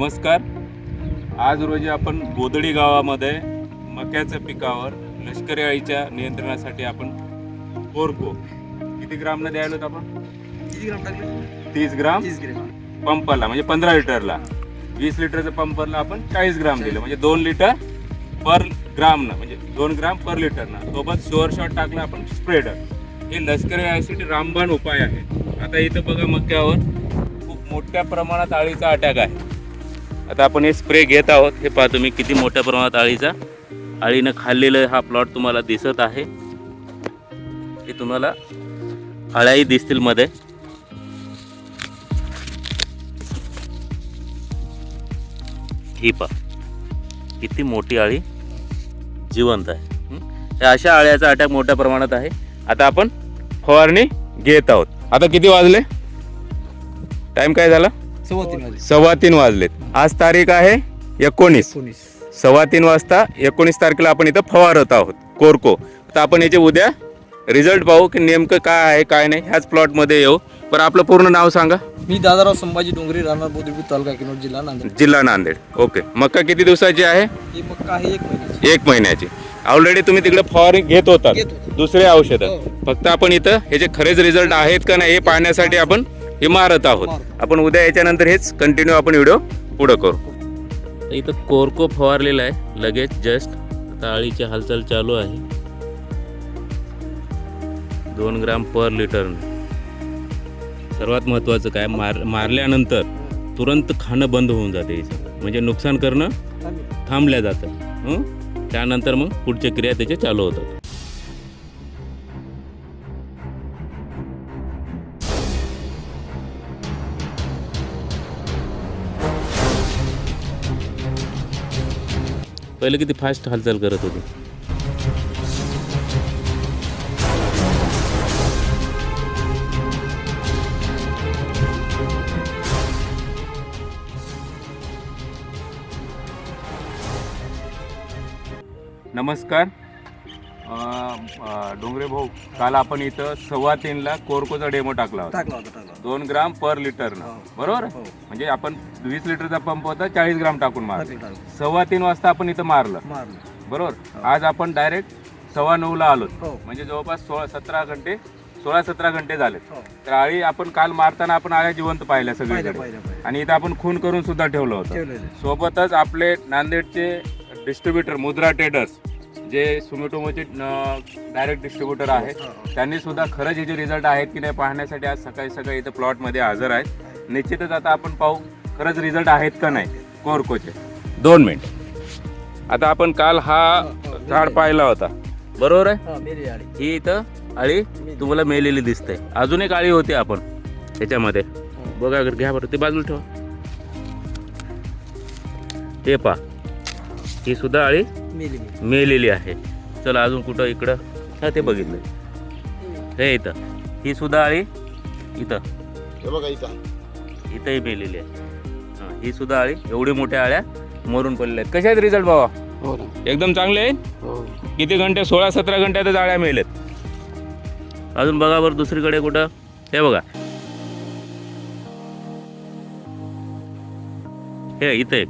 नमस्कार. आज रोजी आपण गोदडी गावामध्ये मक्याच्या पिकावर लष्करी अळीच्या नियंत्रणासाठी आपण कोरको किती ग्रामनं द्यायला आपण? किती ग्राम टाकले तीस ग्राम? तीस ग्राम. पंपाला म्हणजे पंधरा लिटरला. वीस लिटरच्या पंपरला आपण चाळीस ग्राम दिलं. म्हणजे दोन लिटर पर ग्रामनं म्हणजे दोन ग्राम पर लिटरनं सोबत शुअर शॉट टाकलं आपण स्प्रेडर. हे लष्करी ॲसिड रामबाण उपाय आहे. आता इथं बघा मक्यावर खूप मोठ्या प्रमाणात अळीचा अटॅक आहे. आता आपण हे स्प्रे घेत आहोत. हे पहा तुम्ही किती मोठ्या प्रमाणात अळीचा अळीनं खाल्लेलं हा प्लॉट तुम्हाला दिसत आहे. हे तुम्हाला अळ्याही दिसतील मध्ये. ही पा किती मोठी आळी जिवंत आहे. अशा आळ्याचा अटॅक मोठ्या प्रमाणात आहे. आता आपण फवारणी घेत आहोत. आता किती वाजले? टाईम काय झाला? सव्वा तीन वाजले. सव्वा तीन वाजलेत आज तारीख आहे एकोणीस. एकोणीस. सव्वा तीन वाजता एकोणीस तारखेला आपण इथं फवारत आहोत. कोरको. तर आपण याचे उद्या रिझल्ट पाहू की नेमकं काय आहे काय नाही. ह्याच प्लॉटमध्ये येऊ. बरं आपलं पूर्ण नाव सांगा. मी दादाराव संभाजी डोंगरे राहणार बोधिबी तालुका किनोड जिल्हा नांदेड. जिल्हा नांदेड. ओके. मका किती दिवसाची आहे? ही मक्का आहे एक महिन्याची. एक महिन्याची. ऑलरेडी तुम्ही तिकडे फवारणी घेत होतो. दुसरे औषधं. हो. फक्त आपण इथं ह्याचे खरेच रिझल्ट आहेत का नाही हे पाहण्यासाठी आपण हे मारत आहोत. आपण उद्या याच्यानंतर हेच कंटिन्यू आपण व्हिडिओ पुढं करू. इथं कोरको फवारलेला आहे. लगेच जस्ट आता अळीची हालचाल चालू आहे. दोन ग्राम पर लिटर सर्वात महत्त्वाचं काय? मार मारल्यानंतर तुरंत खाणं बंद होऊन जाते म्हणजे नुकसान करणं थांबल्या जातं. त्यानंतर मग पुढच्या क्रिया त्याचे चालू होतात. पहिले किती फास्ट हालचाल करत होती. नमस्कार. डोंगरे भाऊ काल आपण इथं सव्वा तीनला कोरकोचा डेमो टाकला होता. टाकला होता टाकला दोन ग्राम पर लिटरनं हो. बरोबर? हो. म्हणजे आपण वीस लिटरचा पंप होता चाळीस ग्राम टाकून मारलं. टाकलं, टाकलं. सव्वा तीन वाजता आपण इथं मारलं. मारलं. बरोबर? आज आपण डायरेक्ट सव्वा नऊला आलो. हो. म्हणजे जवळपास सोळा सतरा घंटे सोळा सतरा घंटे झालेत हो. तर आळी आपण काल मारताना आपण आळ्या जिवंत पाहिल्या पाहिलं सगळीकडे पाहिलं पाहिलं आणि इथं आपण खून करून सुद्धा ठेवलं होतं. ठेवलेलं सोबतच आपले नांदेडचे डिस्ट्रीब्युटर मुद्रा ट्रेडर्स जे सुमिटोमोचे डायरेक्ट डिस्ट्रीब्युटर आहेत हो. त्यांनी सुद्धा खरंच याचे रिझल्ट आहेत की नाही पाहण्यासाठी आज सकाळी सकाळी इथं प्लॉटमध्ये हजर आहेत. निश्चितच आता आपण पाहू खरंच रिझल्ट आहेत का नाही कोरकोचे. दोन मिनिट. आता आपण काल हा झाड पाहिला होता. बरोबर आहे? हा ही इथं अळी तुम्हाला मेलेली दिसते. अजून एक अळी होती आपण त्याच्यामध्ये बघा घ्या बरं ते बाजूला ठेवा. हे पा ही सुद्धा अळी मेलेली. आहे. चला अजून कुठं इकडं? हा ते बघितलं. हे इथं. ही सुद्धा अळी इथं. हे बघा इथं. इथंही मेलेली आहे. हा, ही सुद्धा अळी एवढी मोठ्या अळ्या मरून पडलेल्या आहेत. कशा आहेत रिझल्ट बाबा हो एकदम चांगले आहेत? हो. किती घंटे? सोळा सतरा घंट्यातच आळ्या मेलेत. अजून बघा बरं दुसरीकडे कुठं. हे बघा. हे इथं एक.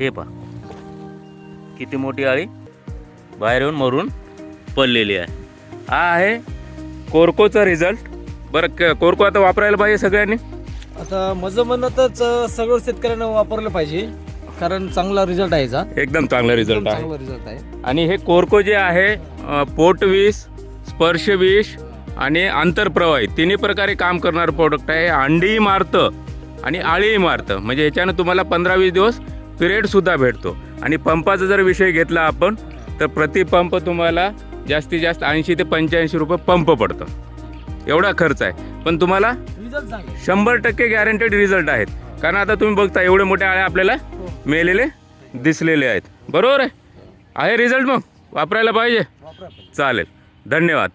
हे पहा. किती मोठी आळी? बाहेर येऊन मरून पडलेली आहे. हा आहे कोरकोचा रिझल्ट बरं कोरको आता वापरायला पाहिजे सगळ्यांनी? आता माझं म्हणणं तरच सगळं शेतकऱ्यांना वापरलं पाहिजे. कारण चांगला रिझल्ट आहे याचा. एकदम चांगला रिझल्ट आहे. चांगला रिझल्ट आहे. आणि हे कोरको जे आहे अ, पोटविष स्पर्शविष आणि आंतरप्रवाही तिन्ही प्रकारे काम करणारं प्रोडक्ट आहे. अंडीही मारतं आणि आळीही मारतं. म्हणजे याच्यानं तुम्हाला पंधरा वीस दिवस पिरियडसुद्धा भेटतो. आणि पंपाचा जर विषय घेतला आपण तर प्रति पंप तुम्हाला जास्तीत जास्त ऐंशी ते पंच्याऐंशी रुपये पंप पडतं. एवढा खर्च आहे. पण तुम्हाला शंभर टक्के गॅरंटेड रिझल्ट आहेत. कारण आता तुम्ही बघता एवढे मोठे आळे आपल्याला मेलेले दिसलेले आहेत. बरोबर आहे? आहे रिझल्ट मग? वापरायला पाहिजे? चालेल. धन्यवाद.